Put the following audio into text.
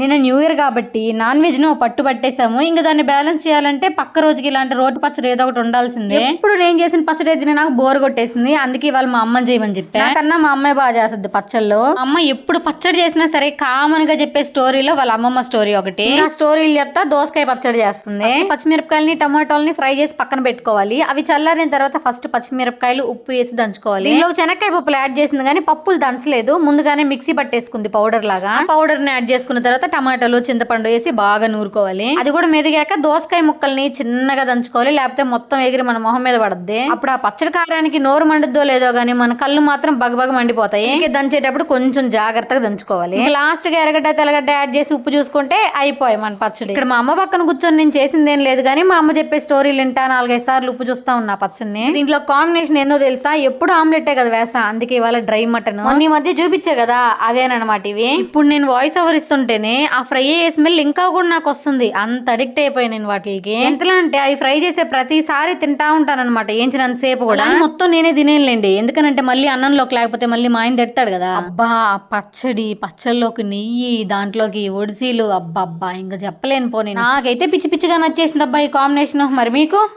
నిన్న new year కాబట్టి నాన్ వెజ్ను పట్టు పట్టేసాము ఇంకా దాన్ని బ్యాలెన్స్ చేయాలంటే పక్క రోజుకి ఇలాంటి రోటి పచ్చడి ఏదో ఒకటి ఉండాల్సిందే. ఇప్పుడు నేను చేసిన పచ్చడి అయితే నాకు బోర్ కొట్టేసింది. అందుకే ఇవాళ మా అమ్మని చేయమని చెప్పా. కన్నా మా అమ్మాయి బాగా చేస్తుంది పచ్చళ్ళు. అమ్మ ఎప్పుడు పచ్చడి చేసినా సరే కామన్గా చెప్పే స్టోరీలో వాళ్ళ అమ్మమ్మ స్టోరీ ఒకటి. ఆ స్టోరీలు చెప్తా దోసకాయ పచ్చడి చేస్తుంది. పచ్చిమిరపకాయలని టమాటోల్ని ఫ్రై చేసి పక్కన పెట్టుకోవాలి. అవి చల్లారిన తర్వాత ఫస్ట్ పచ్చిమిరపకాయలు ఉప్పు వేసి దంచుకోవాలి. దీనిలో శనక్కాయ పప్పులు యాడ్ చేసింది కానీ పప్పులు దంచలేదు. ముందుగానే మిక్సీ పట్టేసుకుంది పౌడర్ లాగా. పౌడర్ని యాడ్ చేసుకున్న తర్వాత టమాటాలు చింతపండు వేసి బాగా నూరుకోవాలి. అది కూడా మెదిగాక దోసకాయ ముక్కల్ని చిన్నగా దంచుకోవాలి. లేకపోతే మొత్తం ఎగిరి మన మొహం మీద పడద్ది. అప్పుడు ఆ పచ్చడి కారానికి నోరు మండుద్దో లేదో గానీ మన కళ్ళు మాత్రం బగబగ మండిపోతాయి. దంచేటప్పుడు కొంచెం జాగ్రత్తగా దంచుకోవాలి. లాస్ట్గా ఎరగడ్డ తెలగడ్డ యాడ్ చేసి ఉప్పు చూసుకుంటే అయిపోయి మన పచ్చడి. ఇక్కడ మా అమ్మ పక్కన కూర్చొని నేను చేసిందేం లేదు కానీ మా అమ్మ చెప్పే స్టోరీలు వింటా నాలుగైదు సార్లు ఉప్పు చూస్తా ఉన్నా పచ్చడిని. దీంట్లో కాంబినేషన్ ఏందో తెలుసా? ఎప్పుడు ఆమ్లెట్టే కదా వేసా అందుకే ఇవాళ డ్రై మటన్. మొన్న మధ్య చూపించే కదా అవేనమాట ఇవి. ఇప్పుడు నేను వాయిస్ ఓవర్ ఇస్తుంటేనే ఆ ఫ్రై అయ్యే స్మెల్ ఇంకా కూడా నాకు వస్తుంది. అంత అడిక్ట్ అయిపోయాను నేను వాటికి. ఎంతలా అంటే అవి ఫ్రై చేసే ప్రతిసారి తింటా ఉంటాను అనమాట ఏంచినంత సేపు కూడా మొత్తం నేనే తినేయండి ఎందుకనంటే మళ్ళీ అన్నంలోకి లేకపోతే మళ్ళీ మా ఆయన తిడతాడు కదా. అబ్బా పచ్చడి పచ్చళ్ళలోకి నెయ్యి దాంట్లోకి ఒడిసీలు. అబ్బా అబ్బా ఇంకా చెప్పలేను పోనీ నాకైతే పిచ్చి పిచ్చిగా నచ్చేసింది అబ్బా ఈ కాంబినేషన్. మరి మీకు?